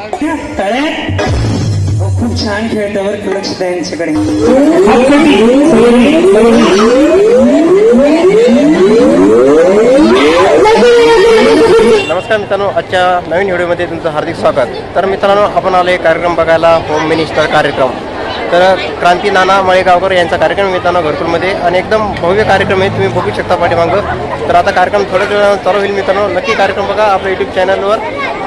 खूप छान खेळतं बरं लक्ष द्या यांच्याकडे नमस्कार मित्रांनो आजच्या नवीन व्हिडिओमध्ये तुमचं हार्दिक स्वागत. तर मित्रांनो आपण आले कार्यक्रम बघायला होम मिनिस्टर कार्यक्रम. तर क्रांती नाना मळेगावकर यांचा कार्यक्रम मित्रांनो घरकुलमध्ये आणि एकदम भव्य कार्यक्रम आहे तुम्ही बघू शकता पाठीमागं. तर आता कार्यक्रम थोड्याच वेळा चालू होईल मित्रांनो. नक्की कार्यक्रम बघा आपल्या यूट्यूब चॅनलवर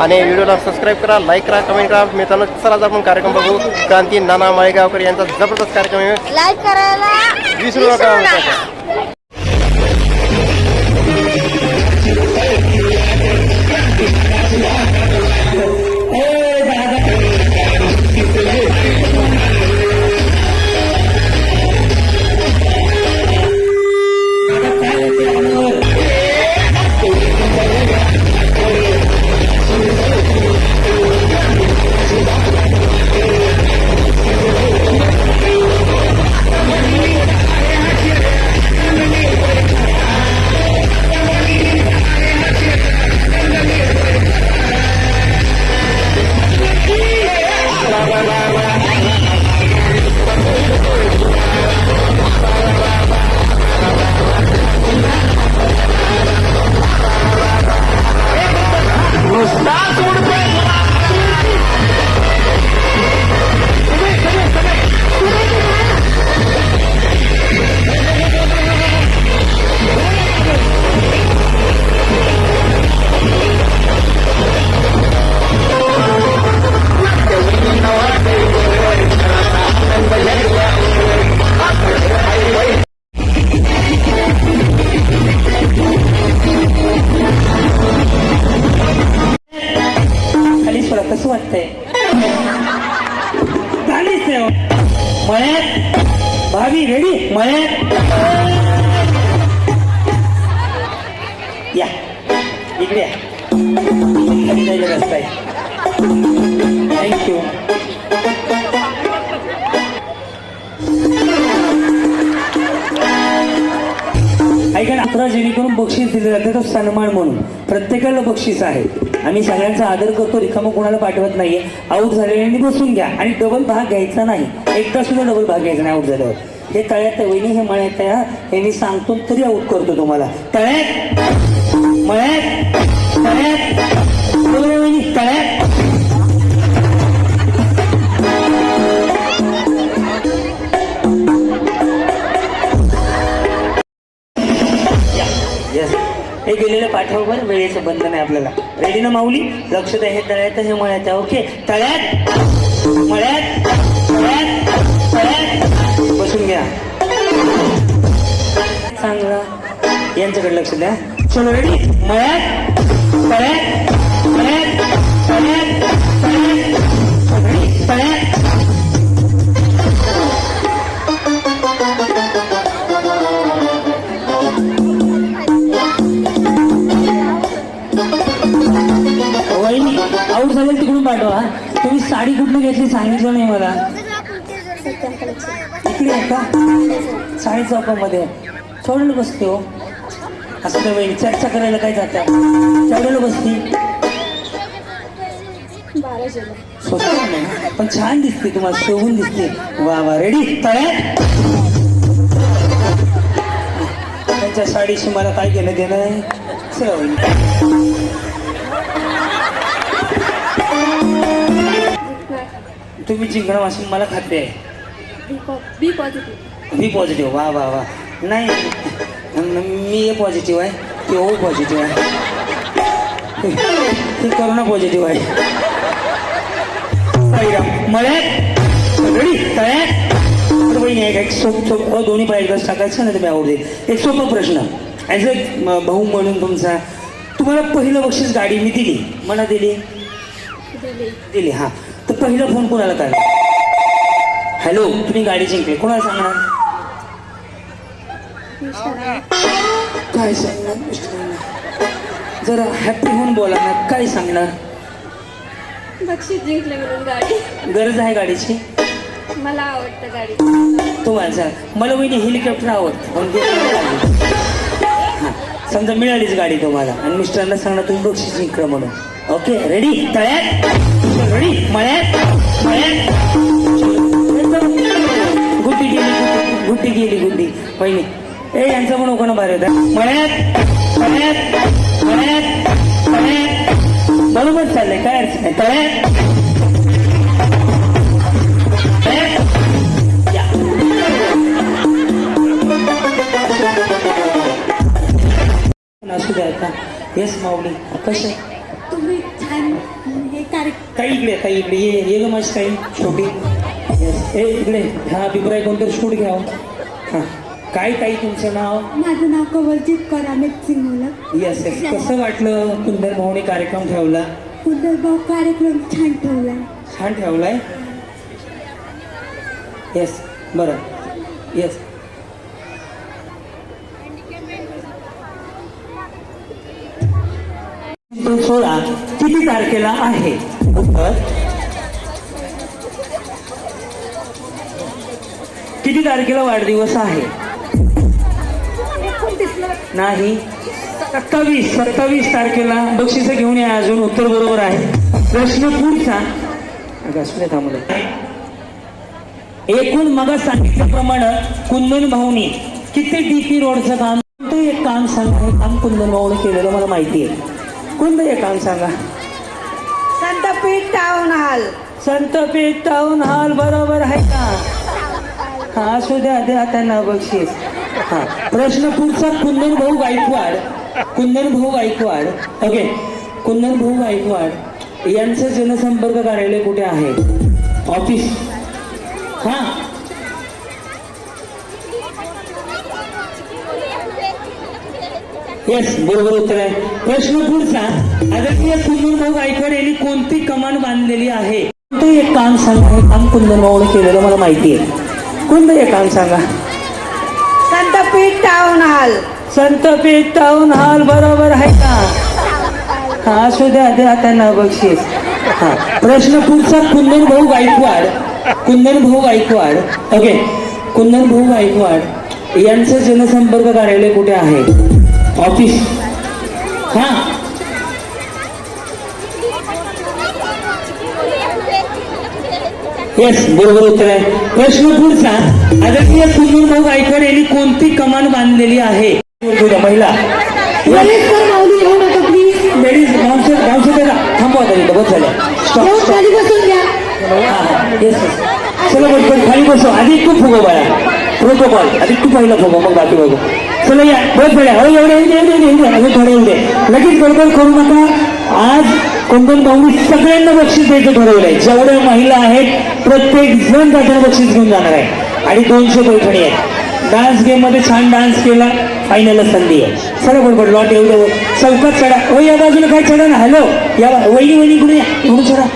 आणि व्हिडिओला सबस्क्राईब करा लाईक करा कमेंट करा. मित्रांनो चला आपण कार्यक्रम बघू. क्रांती नाना मळेगावकर यांचा जबरदस्त कार्यक्रम आहे. लाईक करायला विसरू नका. सन्मान म्हणून. प्रत्येकाला बक्षीस आहे. आम्ही सगळ्यांचा आदर करतो रिकामं कोणाला पाठवत नाहीये. आऊट झालेल्यांनी बसून घ्या. आणि डबल भाग घ्यायचा नाही. एकदा सुद्धा डबल भाग घ्यायचा नाही आऊट झाल्यावर. हे तळ्यात वहिनी हे मळ्यात तया हा. हे मी सांगतो तरी आऊट करतो तुम्हाला. तळ्यात! मळ्यात! तळ्यात! वहिनी? तळ्यात! हे गेलेलं पाठवा वेळेचं बंधन आहे आपल्याला. रेडी ना माऊली? लक्ष द्या हे तळ्यात हे मळ्यात ओके तळ्यात. मळ्यात. तळ्यात तळ्यात बसून घ्या. चांगलं. यांच्याकडे लक्ष द्या. चलो रेडी मळ्यात. सांगितलं नाही मला. इकडे आहे का साडी चौकामध्ये चौडाला बसते हो. असं तर वहिनी चर्चा करायला काय जात्या चौडाला बसती. नाही पण छान दिसते तुम्हाला शोभून दिसते. वा वा रेडी तळ्यात त्यांच्या साडीशी मला काय घेणं देणं आहे तुम्ही जिंकणं वाचून मला खाते आहे. बी पॉझिटिव्ह व्ही पॉझिटिव्ह वा वा वा. नाही न- मी ए पॉझिटिव्ह आहे ते ओ पॉझिटिव्ह आहे. ते करोना पॉझिटिव्ह आहे. साईराम. मळ्यात? रेडी तळ्यात? तर बहिणी आहे का? एक सोप सोप अ, दोन्ही पाय एकदाच टाकायचं ना तुम्ही आवडेल एक सोपा प्रश्न. ॲज अ भाऊ म्हणून तुमचा तुम्हाला पहिलं बक्षीस गाडी मी दिली. मला दिली. दिली हा. पहिला फोन कोणाला काढला? हॅलो तुम्ही गाडी जिंकली. कोणाला सांगणार? काय सांगणार? जरा हॅपी होऊन बोला ना काय सांगणार? बक्षीस जिंकले म्हणून गाडी. गरज आहे गाडीची? मला आवडतं गाडी. तुम्हाला सांग मला वहिनी हेलिकॉप्टर आवडतं. समजा मिळालीच गाडी तुम्हाला. आणि मिस्टरांना सांगणार तुम्ही बक्षीस जिंकलं म्हणून. ओके रेडी तळ्यात. रेडी मळ्यात. मळ्यात. गुड्डी गेली गुड्डी- गेली गुड्डी पहिली. ए यांचं पण उकणं भारी होतं. मळ्यात. मळ्यात. मळ्यात. मळ्यात. बरोबर चाललंय काय अडचण नाही. तळ्यात. असू द्या आता. येस माऊली. कसे? छान हे कार्य काही इकडे काही इकडे ये ये ग माझी काही छोटी. ए इकडे हा बिबराय कोणतरी शूट घ्यावं हां. काय काही तुमचं नाव? माझं नाव कवलजीत कर अमित सिंग मुलं येस येस कसं वाटलं कुंदर भाऊने कार्यक्रम ठेवला? भाऊ कार्यक्रम छान ठेवला. छान ठेवलाय? येस बरं. येस सोळा किती तारखेला आहे? किती तारखेला वाढदिवस आहे? नाही. सत्तावीस सत्तावीस तारखेला बक्षीस घेऊन या अजून उत्तर बरोबर आहे. प्रश्न पुढचा. एकूण मग सांगितल्याप्रमाणे कुंदन भाऊनी किती डीपी रोडचं काम एक काम सांगा हे काम कुंदन भाऊने केलेलं मला माहिती आहे. कोणतं एक काम सांगा? संतपीठ टाऊन हॉल संत पेठ टाऊन हॉल बरोबर आहे का? हा असू द्या द्या त्यांना बक्षीस. हा प्रश्न पुढचा कुंदन भाऊ गायकवाड कुंदन भाऊ गायकवाड. ओके कुंदन भाऊ गायकवाड यांचं जनसंपर्क कार्यालय कुठे आहे? ऑफिस हा येस बरोबर उत्तर आहे. प्रश्न पुढचा. आदरणीय कुंदन भाऊ गायकवाड यांनी कोणती कमान बांधलेली आहे? कोणतं एक काम सांगा? हे काम कुंदन भाऊने केलेलं मला माहिती आहे. कोणतं एक काम सांगा? संतपीठ टाऊन हॉल संत पेठ टाऊन हॉल बरोबर आहे का? हा असू द्या द्या त्यांना बक्षीस. हा प्रश्न पुढचा कुंदन भाऊ गायकवाड. कुंदन भाऊ गायकवाड. ओके कुंदन भाऊ गायकवाड यांचं जनसंपर्क कार्यालय कुठे आहे? ऑफिस हा येस बरोबर उत्तर आहे. प्रश्न पुढचा. आदरणीय कुंदन भाऊ गायकवाड यांनी कोणती कमान बांधलेली आहे? महिला लेडीज माणसं माणसं त्याला थांबवा तरी हा, हा. चला खाली बसो. आधी तू फुगो बाळा प्रोटोकॉल आधी तू पहिला फुगो मग बाकी बघू चला या बस झाल्या हो एवढे एवढे एवढे एवढे एवढे अजून थोडे एवढे. लगेच गडबड करू नका. आज कोणकोण भाऊनी सगळ्यांना बक्षीस द्यायचं आहे जेवढ्या महिला आहेत प्रत्येक जण त्याच्यानं बक्षीस घेऊन जाणार आहे. आणि दोनशे पैठणी आहेत. डान्स गेममध्ये छान डान्स केला. फायनलला संधी आहे. चला बरोबर लॉट एवढं. चौकात चढा. हो या बाजूला काय चढा ना? हॅलो या वहिनी वहिनी कुठे या. म्हणून चढा.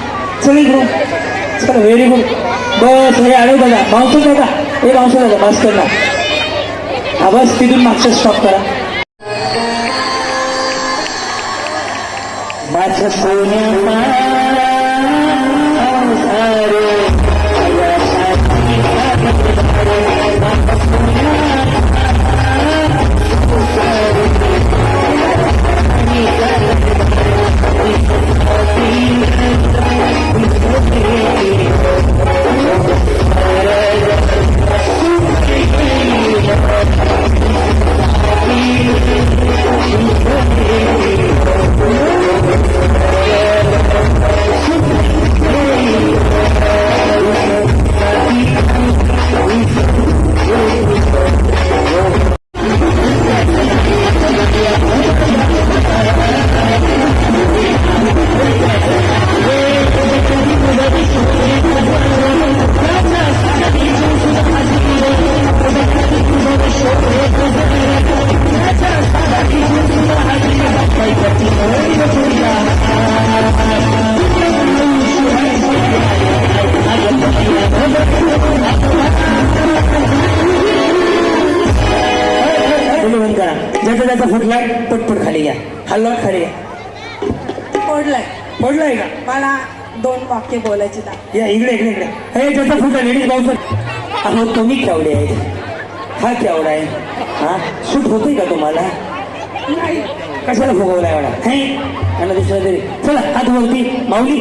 चला इकडून. चला व्हेरी गुड बस हे आलो दादा भावतो दादा हे मावसं दादा बस कर ना हा बस तिथून मागचं स्टॉप करा ज्याचा त्याचा फुटलाय पटपट खाली घ्या हल्लॉट खाली घ्या फोडलंय. पडलाय का? मला दोन वाक्य बोलायची या इकडे इकडे इकडे. हे ज्याचा फुटला लेडीज भाऊ अहो तुम्ही केवढे आहे हा केवढा आहे? हा? सूट होतोय का तुम्हाला? नाही. कशाला फुगवला एवढा? हे? आणि दुसरा तरी चला हात वरती. माऊली.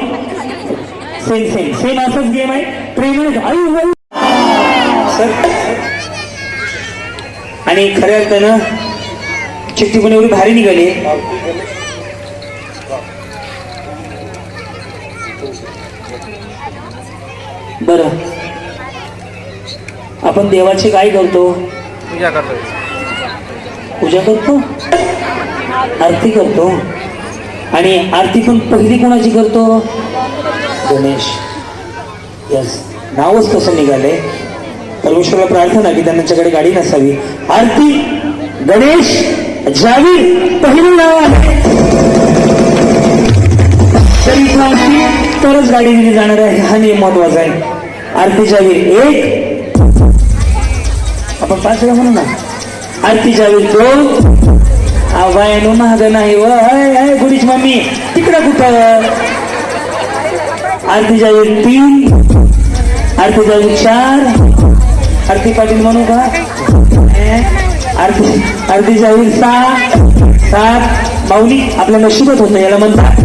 सेम सेम सेम असंच गेम आहे. प्रेमाने आई आई. सर. आणि खऱ्या अर्थानं चिठ्ठी पण एवढी भारी निघाली. बरं. आपण देवाची काय करतो? पूजा करतोय पूजा करतो? आरती करतो. आणि आरती पण पहिली कोणाची करतो? गणेश. यस नावच कसं निघालंय. परमेश्वरला प्रार्थना की त्यांच्याकडे गाडी नसावी. आरती गणेश! जावीर पहिलं नाव आहे. जर तरच गाडी दिली जाणार आहे. हा नियम महत्त्वाचा आहे. आरती जावीर एक. आपण पाच वेळा म्हणू ना. आरती जावीर दोन. आवायनो महाग नाही व हाय हाय गुडीच मम्मी तिकडं कुठं? आरती जावीर तीन. आरती जावीर चार. आरती पाटील म्हणू का? अं? आरती आरती जावीर सहा सात. माऊली आपलं नशीबच होतं याला म्हणतात.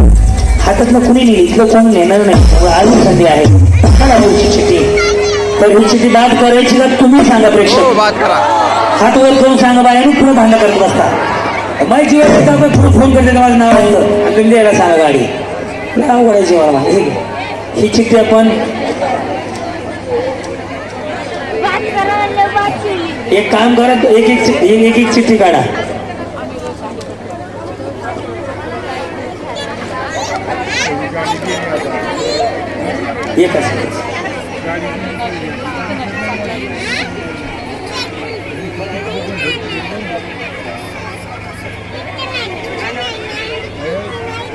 हातातलं कुणी नेली इथलं कोण नेणार नाही. अजून संधी आहे. पुढची चिठ्ठी तर ही चिठ्ठी बाद करायची का तुम्ही सांगा हो प्रेक्षक बात करा. हात वर करून सांगा बाहेरून पुढे भांडण करत बसता. माझी ताकद पुढे फोन करते माझं नाव आणि तुम्ही द्यायला सांगा गाडी. लय अवघड आहे जीवाला. आहे. ही चिठ्ठी आपण एक काम करा एक एक एक एक एक चिठ्ठी काढा. एकच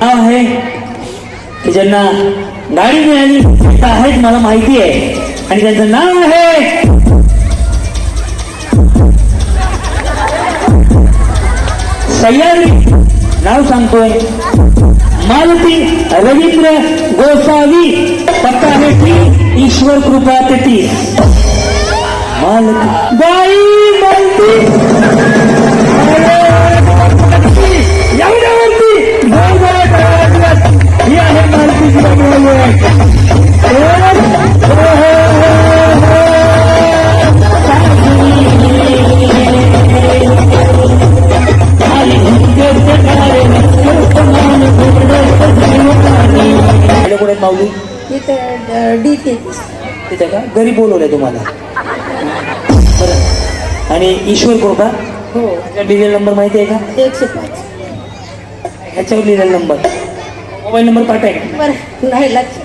नाव आहे की ज्यांना गाडी मिळाली आहेत मला माहिती आहे. आणि त्यांचं नाव आहे सह्याद्री नाव सांगतोय. मालती रवींद्र गोसावी पत्ता आहे ईश्वर कृपा तेतीस मालती. बाई मालती ही मालतीची कुठे माऊली? इथं डी तिथे का? घरी बोलवलंय तुम्हाला. बरं. आणि ईश्वर कृपा हो. डिटेल नंबर माहिती आहे का? एकशे पाच. ह्याच्यावर लिहिलेला नंबर. मोबाईल नंबर पाठाय का बरं. नाही लक्ष.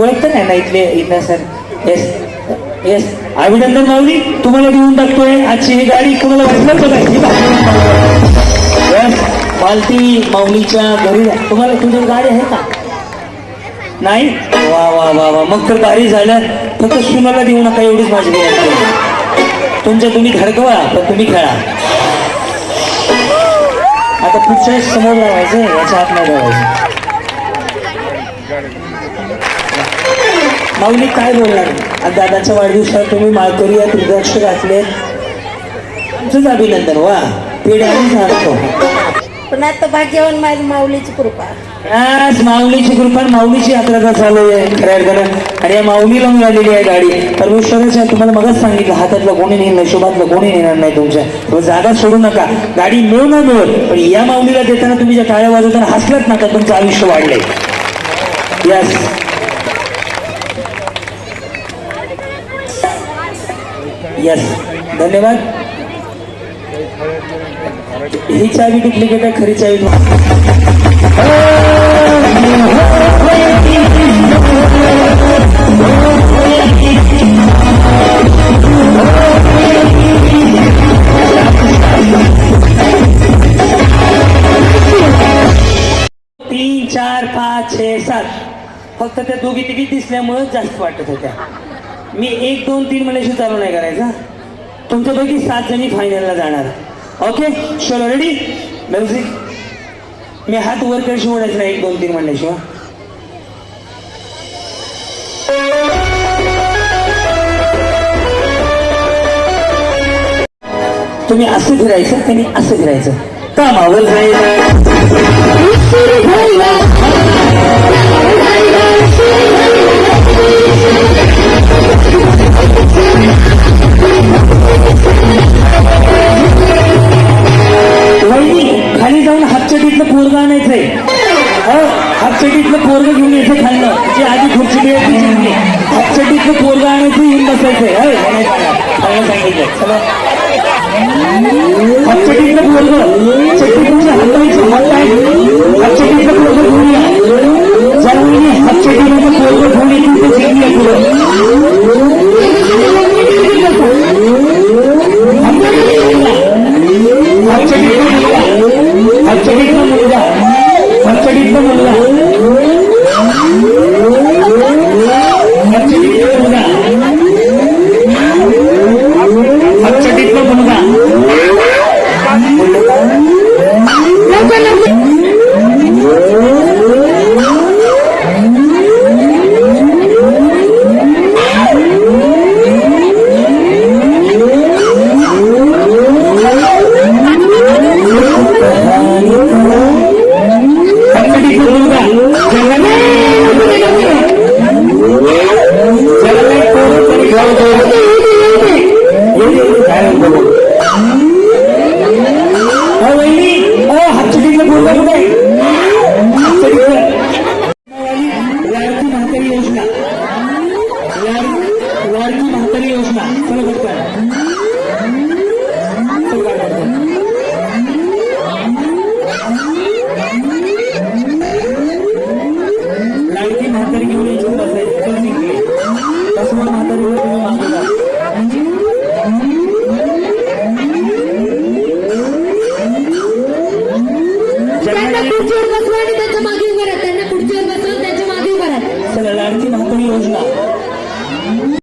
ओळखतं नाही ना इथले इथला सर? येस येस अभिनंदन माऊली तुम्हाला देऊन टाकतोय आजची ही गाडी. कुणाला वाटलं तर काय? माऊलीच्या घरी तुम्हाला तुमची गाडी आहे का? नाही? वा वा वा वा. मग तर गाडी झालं. फक्त सुनाला देऊ नका एवढीच माझी विनंती तुमच्या तुम्ही धडकवा पण तुम्ही खेळा. आता पुढच्या समोर लावायचं याच्या हात नाही लावायचं माऊली काय बोलणार? दादाच्या वाढदिवसात तुम्ही माळकरी या रुद्राक्ष घातले तुमचंच अभिनंदन वा. पेढे आम्ही पण आता भाग्यवान माझी माऊलीची कृपा. आज माऊलीची कृपा माऊलीची यात्रा चालू आहे खऱ्या अर्थानं. आणि या माऊलीला मिळालेली आहे गाडी. परमेश्वराच्या तुम्हाला मगच सांगितलं हातातलं कोणी नाही शोभातलं कोणी नेणार नाही तुमच्या. तुम्ही जागा सोडू नका. गाडी मिळू न मिळून पण या माऊलीला देताना तुम्ही ज्या टाळ्या वाजवताना हसलत नका तुमचं आयुष्य वाढलंय. यस यस धन्यवाद. ही चावी डुप्लिकेट आहे खरी चावी तीन चार पाच छे सात. फक्त त्या दोघी तिघी दिसल्यामुळं जास्त वाटत होत्या. मी एक दोन तीन महिन्याशी चालू नाही करायचा तुमच्यापैकी सात जणी फायनलला जाणार. ओके चलो रेडी म्युझिक मी हात वर कशी ओढायचं नाही एक दोन तीन म्हणल्याशिवाय तुम्ही असं फिरायचं त्यांनी असं फिरायचं? कामावर जायचं.